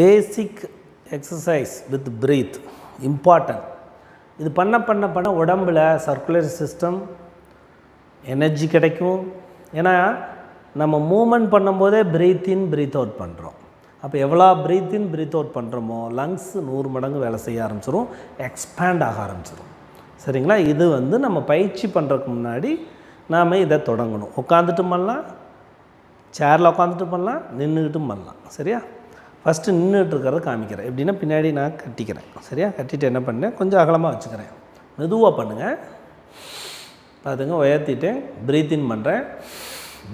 Basic exercise with breath important இது பண்ண பண்ண பண்ண உடம்புல சர்க்குலர் சிஸ்டம் எனர்ஜி கிடைக்கும். ஏன்னா நம்ம மூமெண்ட் பண்ணும்போதே பிரீத் இன் பிரீத் அவுட் பண்ணுறோம் அப்போ எவ்வளோ பிரீத் இன் பிரீத் அவுட் பண்ணுறோமோ லங்ஸ் நூறு மடங்கு வேலை செய்ய ஆரம்பிச்சிடும் எக்ஸ்பேண்ட் ஆக ஆரம்பிச்சிடும் சரிங்களா? இது வந்து நம்ம பயிற்சி பண்ணுறதுக்கு முன்னாடி நாம் இதை தொடங்கணும். உட்காந்துட்டும் பண்ணலாம் சேரில் உட்காந்துட்டு பண்ணலாம் நின்றுக்கிட்டும் பண்ணலாம். சரியா? ஃபஸ்ட்டு நின்றுட்டுருக்கிறத காமிக்கிறேன். எப்படின்னா பின்னாடி நான் கட்டிக்கிறேன். சரியா? கட்டிட்டு என்ன பண்ணேன்? கொஞ்சம் அகலமாக வச்சுக்கிறேன். மெதுவாக பண்ணுங்கள் பார்த்துங்க உயர்த்திட்டு ப்ரீத் இன் பண்ணுறேன்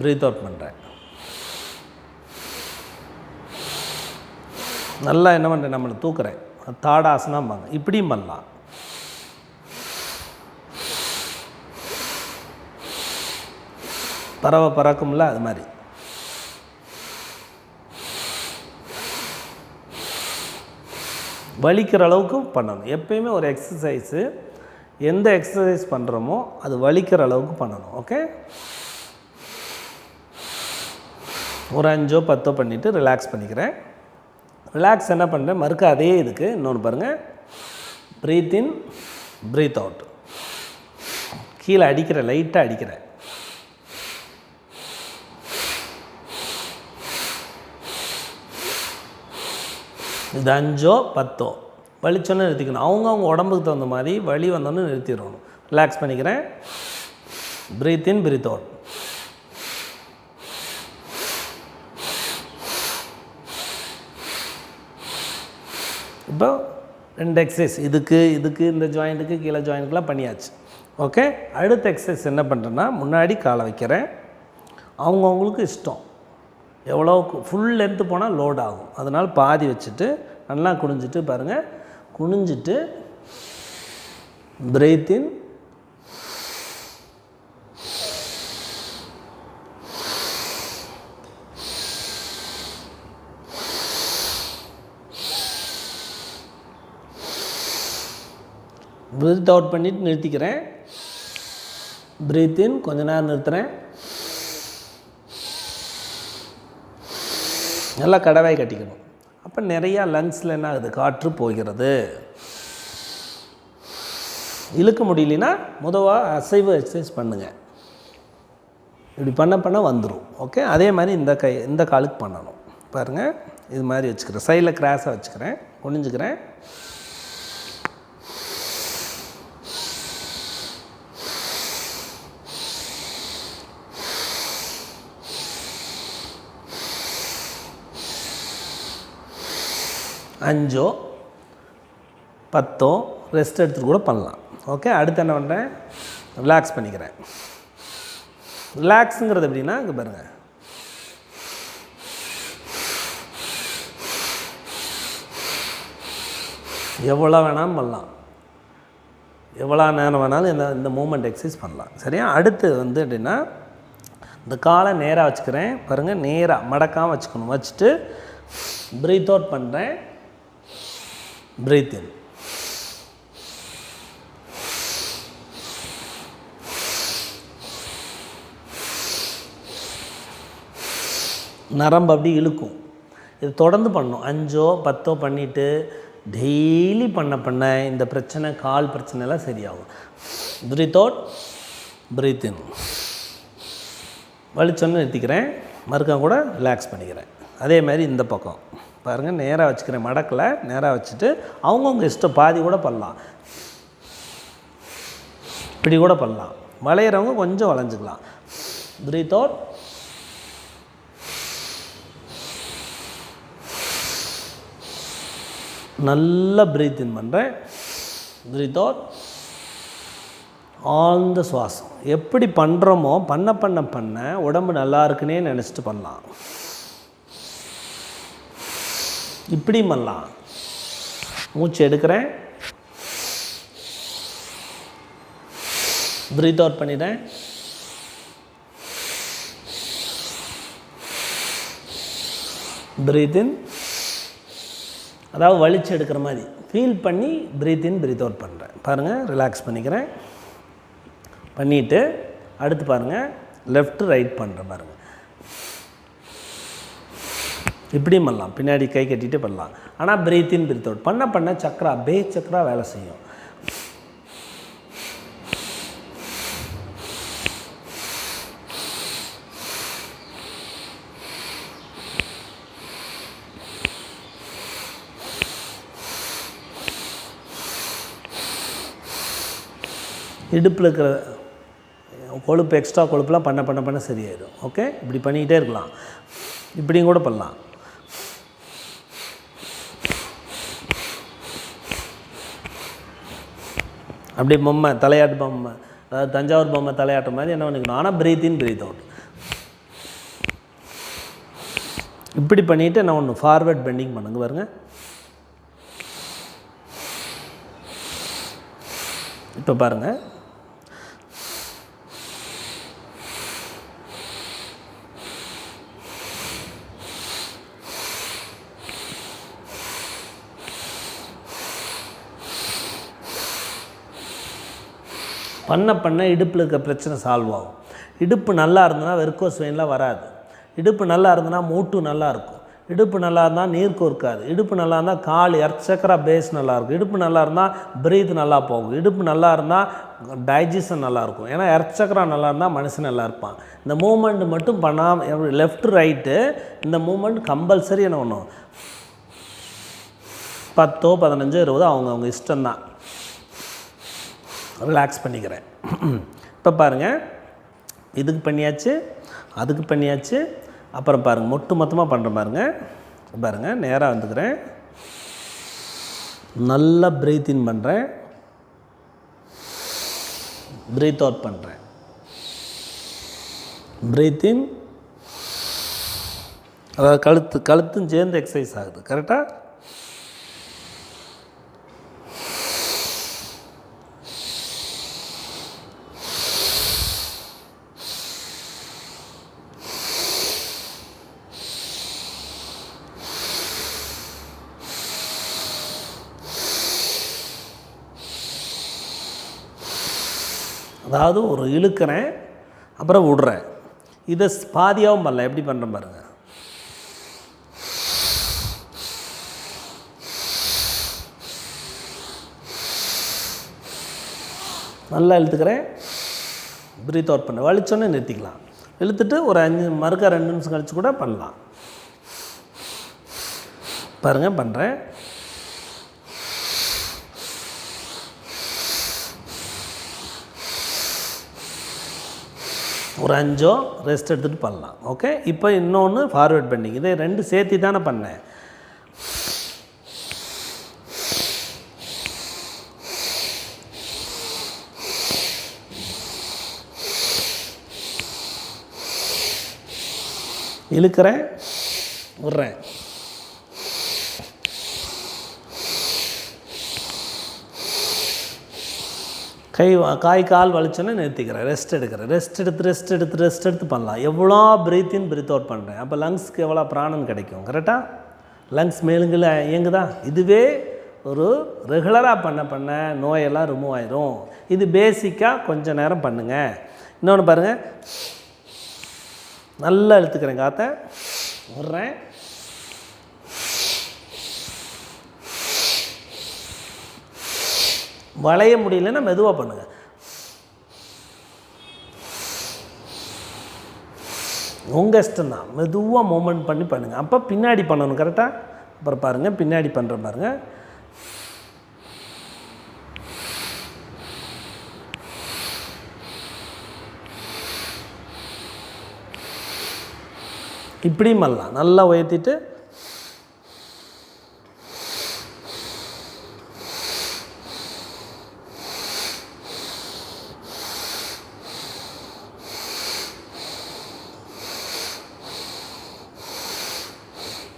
ப்ரீத் அவுட் பண்ணுறேன் நல்லா என்ன பண்ணுறேன் நம்மளை தூக்குறேன். தாடாசனாம்பாங்க இப்படியும் பண்ணலாம். பறவை பறக்கும்ல அது மாதிரி. வலிக்கிற அளவுக்கு பண்ணணும். எப்பயுமே ஒரு எக்ஸசைஸு எந்த எக்ஸசைஸ் பண்ணுறோமோ அது வலிக்கிற அளவுக்கு பண்ணணும். ஓகே ஒரு அஞ்சோ பத்தோ பண்ணிவிட்டு ரிலாக்ஸ் பண்ணிக்கிறேன். ரிலாக்ஸ் என்ன பண்ணுறேன் மறுக்க அதே இதுக்கு இன்னொன்று பாருங்கள் ப்ரீத் இன் ப்ரீத் அவுட் கீழே அடிக்கிறேன் லைட்டாக அடிக்கிறேன். இது அஞ்சோ பத்தோ. வலிச்சோன்னு நிறுத்திக்கணும். அவங்கவுங்க உடம்புக்கு தகுந்த மாதிரி வலி வந்தோன்னு நிறுத்திடணும். ரிலாக்ஸ் பண்ணிக்கிறேன். ப்ரீத் இன் ப்ரீத் அவுட் இப்போ ரெண்டு எக்ஸசைஸ் இதுக்கு இதுக்கு இந்த ஜாயிண்ட்டுக்கு கீழே ஜாயிண்ட்டுக்கெலாம் பண்ணியாச்சு. ஓகே அடுத்த எக்ஸசைஸ் என்ன பண்ணுறேன்னா முன்னாடி காலை வைக்கிறேன். அவங்கவுங்களுக்கு இஷ்டம். எவ்வளோ ஃபுல் லென்த்து போனால் லோட் ஆகும். அதனால் பாதி வச்சுட்டு நல்லா குனிஞ்சிட்டு பாருங்கள் குனிஞ்சிட்டு பிரேத் இன் பிரீத் அவுட் பண்ணிவிட்டு நிறுத்திக்கிறேன். பிரீத் இன் கொஞ்ச நேரம் நிறுத்துகிறேன் நல்லா கடவாய் கட்டிக்கணும். அப்போ நிறையா லங்ஸில் என்ன ஆகுது? காற்று போகிறது. இழுக்க முடியலனா முதவாக அசைவு எக்ஸசைஸ் பண்ணுங்கள் இப்படி பண்ண பண்ண வந்துடும் ஓகே அதே மாதிரி இந்த கை இந்த காலுக்கு பண்ணணும். பாருங்கள் இது மாதிரி வச்சுக்கிறேன். சைடில் கிராஸாக வச்சுக்கிறேன். குனிஞ்சுக்கிறேன். அஞ்சோ பத்தோ ரெஸ்ட் எடுத்துகிட்டு கூட பண்ணலாம். ஓகே அடுத்து என்ன பண்ணுறேன் ரிலாக்ஸ் பண்ணிக்கிறேன். ரிலாக்ஸுங்கிறது எப்படின்னா இங்கே பாருங்கள் எவ்வளோ வேணாலும் பண்ணலாம். எவ்வளோ நேரம் வேணாலும் இந்த இந்த மூமெண்ட் எக்ஸசைஸ் பண்ணலாம். சரியா? அடுத்து வந்து எப்படின்னா இந்த காலை நேராக வச்சுக்கிறேன். பாருங்கள் நேராக மடக்காமல் வச்சுக்கணும். வச்சுட்டு ப்ரீத் அவுட் பண்ணுறேன் breathe in. நரம்பு அப்படி இழுக்கும். இது தொடர்ந்து பண்ணும். அஞ்சோ பத்தோ பண்ணிவிட்டு டெய்லி பண்ண பண்ண இந்த பிரச்சனை கால் பிரச்சனைலாம் சரியாகும். பிரீத் அவுட் பிரீத் இன் வலிச்சொன்னு நிறுத்திக்கிறேன். மறுக்கா கூட ரிலாக்ஸ் பண்ணிக்கிறேன். அதே மாதிரி இந்த பக்கம். பாருங்கள் நேராக வச்சுக்கிறேன் மடக்கில் நேராக வச்சுட்டு அவங்கவுங்க இஷ்டம் பாதி கூட பண்ணலாம். இப்படி கூட பண்ணலாம். வளையிறவங்க கொஞ்சம் வளைஞ்சிக்கலாம். பிரீத் அவுட் நல்லா ப்ரீத் இன் பண்ணுறேன் ப்ரீத் அவுட் ஆழ்ந்த சுவாசம். எப்படி பண்ணுறோமோ பண்ண பண்ண பண்ண உடம்பு நல்லா இருக்குன்னே நினச்சிட்டு பண்ணலாம். இப்படி பண்ணலாம் மூச்சு எடுக்கிறேன். ப்ரீத் அவுட் பண்ணிடுறேன். ப்ரீத் இன் அதாவது வலிச்சு எடுக்கிற மாதிரி. ஃபீல் பண்ணி ப்ரீத் இன் ப்ரீத் அவுட் பண்ணுறேன் பாருங்கள் ரிலாக்ஸ் பண்ணிக்கிறேன். பண்ணிவிட்டு அடுத்து பாருங்கள் லெஃப்ட் ரைட் பண்ணுறேன் பாருங்கள் இப்படியும் பண்ணலாம். பின்னாடி கை கட்டிட்டு பண்ணலாம். ஆனால் பிரீத் இன் பிரீத் அவுட் பண்ண பண்ண சக்கரா பே சக்கரா வேலை செய்யும். இடுப்பில் இருக்கிற கொழுப்பு எக்ஸ்ட்ரா கொழுப்புலாம் பண்ண பண்ண பண்ண சரியாயிடும். ஓகே இப்படி பண்ணிக்கிட்டே இருக்கலாம். இப்படியும் கூட பண்ணலாம். அப்படியே பொம்மை தலையாட்டு பொம்மை அதாவது தஞ்சாவூர் பொம்மை தலையாட்டு மாதிரி என்ன பண்ணிக்கணும்? ஆனால் பிரீத் இன் பிரீத் அவுட் இப்படி பண்ணிவிட்டு என்ன ஒன்று ஃபார்வர்ட் பெண்டிங் பண்ணுங்க பாருங்க. இப்போ பாருங்கள் பண்ண பண்ண இடுப்பில் இருக்க பிரச்சனை சால்வ் ஆகும். இடுப்பு நல்லா இருந்ததுன்னா வெறுக்கோஸ் வெயின்லாம் வராது. இடுப்பு நல்லா இருந்ததுன்னா மூட்டு நல்லா இருக்கும். இடுப்பு நல்லா இருந்தால் நீர் கோர்க்காது. இடுப்பு நல்லா இருந்தால் கால் எர்ச்சக்கரா பேஸ் நல்லாயிருக்கும் இடுப்பு நல்லா இருந்தால் பிரீத் நல்லா போகும். இடுப்பு நல்லா இருந்தால் டைஜஷன் நல்லாயிருக்கும் ஏன்னா எர்ச்சக்கரா நல்லா இருந்தால் மனுஷன் நல்லா இருப்பான். இந்த மூமெண்ட் மட்டும் பண்ணாமல் லெஃப்ட் ரைட்டு இந்த மூமெண்ட் கம்பல்சரி என்ன பண்ணும்? பத்தோ பதினஞ்சோ இருபதோ அவங்க அவங்க இஷ்டம்தான். ரிலாக்ஸ் பண்ணிக்கிறேன். இப்போ பாருங்கள் இதுக்கு பண்ணியாச்சு அதுக்கு பண்ணியாச்சு அப்புறம் பாருங்கள் மொட்டு மொத்தமாக பண்ணுற பாருங்க. பாருங்கள் நேராக வந்துக்கிறேன். நல்லா ப்ரீத் இன் பண்ணுறேன் ப்ரீத் அவுட் பண்ணுறேன் ப்ரீத் இன் அதாவது கழுத்து கழுத்தும் சேர்ந்து எக்ஸசைஸ் ஆகுது கரெக்டாக அதாவது ஒரு இழுக்கிறேன் அப்புறம் விடுறேன். இதை பாதியாகவும் பண்ணல எப்படி பண்ணுறேன் பாருங்கள் நல்லா இழுத்துக்கிறேன். பிரீத் அவுட் பண்ண. வலிச்சோன்னே நிறுத்திக்கலாம். இழுத்துட்டு ஒரு அஞ்சு மறுக்க ரெண்டு நிமிஷம் கழிச்சு கூட பண்ணலாம். பாருங்கள் பண்ணுறேன் ஒரு அஞ்சோ ரெஸ்ட் எடுத்துகிட்டு பண்ணலாம். ஓகே இப்போ இன்னொன்று ஃபார்வேர்ட் பண்ணிங்க இதை ரெண்டு சேர்த்து தானே பண்ணேன். இழுக்கிறேன் விட்றேன். கை காய் கால் வலிச்சோன்னே நிறுத்திக்கிறேன் ரெஸ்ட் எடுக்கிறேன் ரெஸ்ட் எடுத்து ரெஸ்ட் எடுத்து ரெஸ்ட் எடுத்து பண்ணலாம். எவ்வளோ பிரீத்தின் இன் பிரீத் அவுட் பண்ணுறேன் அப்போ லங்ஸ்க்கு எவ்வளோ பிராணன் கிடைக்கும்? கரெக்டாக லங்ஸ் மேலுங்கில் இயங்குதா? இதுவே ஒரு ரெகுலராக பண்ண பண்ண நோயெல்லாம் ரிமூவ் ஆயிரும். இது பேசிக்காக கொஞ்சம் நேரம் பண்ணுங்கள் இன்னொன்று பாருங்கள் நல்லா இழுத்துக்கிறேன் காற்றை விட்றேன். வளைய முடியலன்னா மெதுவாக பண்ணுங்கள் உங்கள் இஷ்டம் தான் மெதுவாக மூமெண்ட் பண்ணி பண்ணுங்கள் அப்போ பின்னாடி பண்ணணும் கரெக்டாக அப்புறம் பாருங்கள் பின்னாடி பண்ணுற பாருங்கள் இப்படியும் பண்ணலாம். நல்லா உயர்த்திட்டு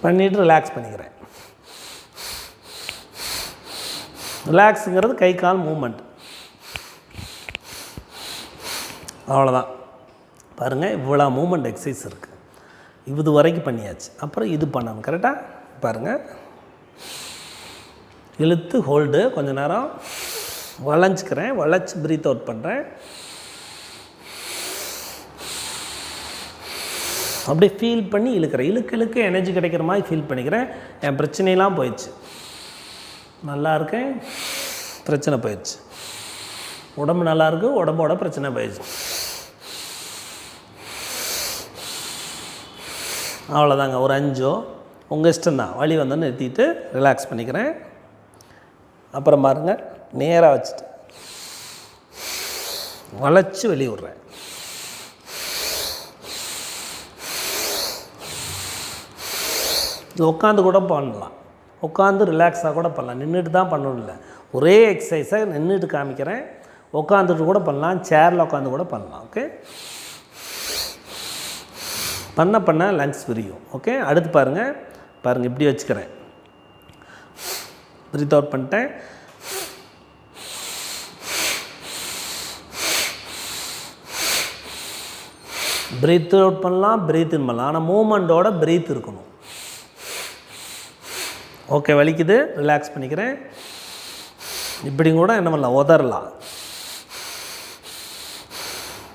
பண்ணிவிட்டு ரிலாக்ஸ் பண்ணிக்கிறேன். ரிலாக்ஸுங்கிறது கை கால் மூமெண்ட் அவ்வளோதான் பாருங்கள் இவ்வளோ மூமெண்ட் எக்ஸசைஸ் இருக்குது இது வரைக்கும் பண்ணியாச்சு. அப்புறம் இது பண்ணணும். கரெக்டாக பாருங்கள் இழுத்து ஹோல்டு கொஞ்ச நேரம் வளைஞ்சிக்கிறேன். வளைச்சி ப்ரீத் அவுட் பண்ணுறேன் அப்படியே ஃபீல் பண்ணி இழுக்கிறேன். இழுக்க இழுக்க எனர்ஜி கிடைக்கிற மாதிரி ஃபீல் பண்ணிக்கிறேன். என் பிரச்சனையெல்லாம் போயிடுச்சு. நல்லா இருக்கேன். பிரச்சனை போயிடுச்சு. உடம்பு நல்லா இருக்கு. உடம்போட பிரச்சனை போயிடுச்சு. அவ்வளோதாங்க ஒரு அஞ்சோ உங்கள் இஷ்டம்தான் வழி வந்து நிறுத்திட்டு ரிலாக்ஸ் பண்ணிக்கிறேன். அப்புறம் பாருங்கள் நேராக வச்சுட்டு வளைச்சி வெளியே விட்றேன். இது உட்காந்து கூட பண்ணலாம். உட்காந்து ரிலாக்ஸாக கூட பண்ணலாம். நின்றுட்டு தான் பண்ணணும் இல்லை ஒரே எக்ஸசைஸை நின்றுட்டு காமிக்கிறேன். உட்காந்துட்டு கூட பண்ணலாம். சேரில் உட்காந்து கூட பண்ணலாம். ஓகே பண்ண பண்ண லங்ஸ் விரியும். ஓகே அடுத்து பாருங்கள் பாருங்கள் இப்படி வச்சுக்கிறேன். ப்ரீத் அவுட் பண்ணிட்டேன். ப்ரீத் அவுட் பண்ணலாம். ப்ரீத் இன் பண்ணலாம். ஆனால் மூமெண்ட்டோட பிரீத் இருக்கணும். ஓகே வலிக்குது. ரிலாக்ஸ் பண்ணிக்கிறேன். இப்படி கூட என்ன பண்ணலாம் உதறலாம்.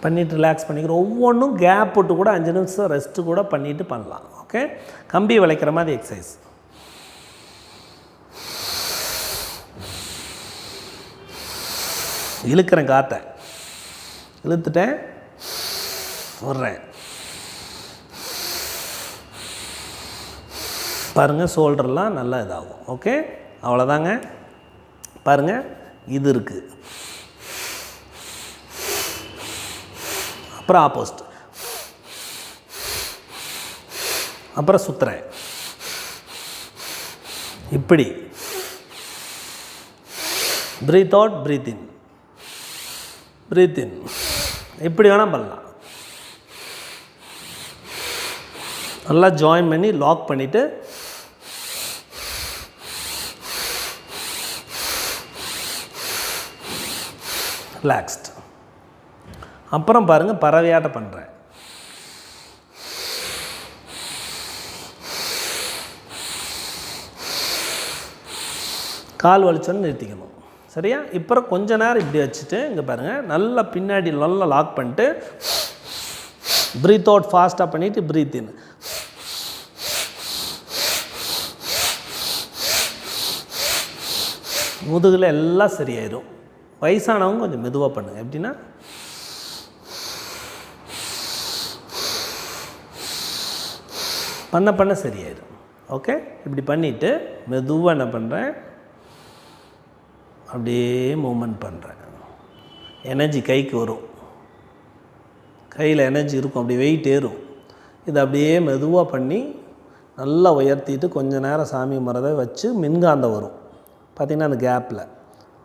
பண்ணிவிட்டு ரிலாக்ஸ் பண்ணிக்கிறோம் ஒவ்வொன்றும் கேப் விட்டு கூட அஞ்சு நிமிஷம் ரெஸ்ட்டு கூட பண்ணிவிட்டு பண்ணலாம் ஓகே கம்பி வளைக்கிற மாதிரி எக்ஸசைஸ் இழுக்கிறேன் காற்றை இழுத்துட்டேன். விட்றேன். பாருங்கள் ஷோல்டர்லாம் நல்லா இதாகும். ஓகே அவ்வளோதாங்க பாருங்கள் இது இருக்குது அப்புறம் ஆப்போசிட் அப்புறம் சுற்றுறேன் இப்படி. Breath out breath in breath in இப்படி வேணால் பண்ணலாம். நல்லா ஜாயின் பண்ணி லாக் பண்ணிவிட்டு ரிலாக்ஸ்ட் அப்புறம் பாருங்கள் பறவையாட்ட பண்ணுறேன் கால் வலிச்சோன்னு நிறுத்திக்கணும். சரியா? இப்போ கொஞ்ச நேரம் இப்படி வச்சுட்டு இங்கே பாருங்கள் நல்லா பின்னாடி நல்லா லாக் பண்ணிட்டு ப்ரீத் அவுட் ஃபாஸ்ட்டாக பண்ணிவிட்டு ப்ரீத் இன் முதுகில் எல்லாம் சரியாயிடும் வயசானவங்க கொஞ்சம் மெதுவாக பண்ணுங்கள் எப்படின்னா பண்ண பண்ண சரியாயிடும். ஓகே இப்படி பண்ணிவிட்டு மெதுவாக என்ன பண்ணுறேன் அப்படியே மூமெண்ட் பண்ணுறேன் எனர்ஜி கைக்கு வரும். கையில் எனர்ஜி இருக்கும். அப்படி வெயிட் ஏறும். இதை அப்படியே மெதுவாக பண்ணி நல்லா உயர்த்திட்டு கொஞ்சம் நேரம் சாமி மரதை வச்சு மின்காந்தம் வரும். பார்த்திங்கன்னா அந்த கேப்பில்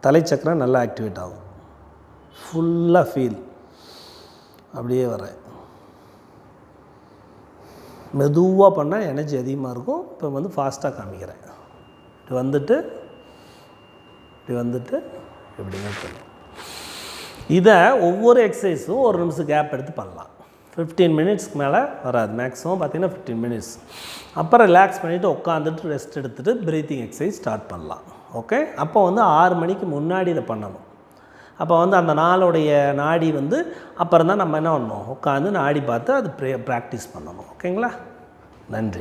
தலைச்சக்கரம் நல்லா ஆக்டிவேட் ஆகும். ஃபுல்லாக ஃபீல் அப்படியே வரேன் மெதுவாக பண்ணால் எனர்ஜி அதிகமாக இருக்கும். இப்போ வந்து ஃபாஸ்ட்டாக காமிக்கிறேன். இப்படி வந்துட்டு இப்படி வந்துட்டு இப்படிங்க பண்ணும் இதை ஒவ்வொரு எக்ஸசைஸும் ஒரு நிமிஷம் கேப் எடுத்து பண்ணலாம். ஃபிஃப்டீன் மினிட்ஸ்க்கு மேலே வராது. மேக்ஸிமம் பார்த்தீங்கன்னா ஃபிஃப்டீன் மினிட்ஸ் அப்புறம் ரிலாக்ஸ் பண்ணிவிட்டு உட்காந்துட்டு ரெஸ்ட் எடுத்துகிட்டு ப்ரீத்திங் எக்ஸசைஸ் ஸ்டார்ட் பண்ணலாம். ஓகே? அப்போ வந்து ஆறு மணிக்கு முன்னாடி இதை பண்ணணும். அப்போ வந்து அந்த நாளுடைய நாடி வந்து அப்புறம் தான் நம்ம என்ன பண்ணணும் உட்காந்து நாடி பார்த்து அது ப்ரே ப்ராக்டிஸ் பண்ணணும். ஓகேங்களா? நன்றி.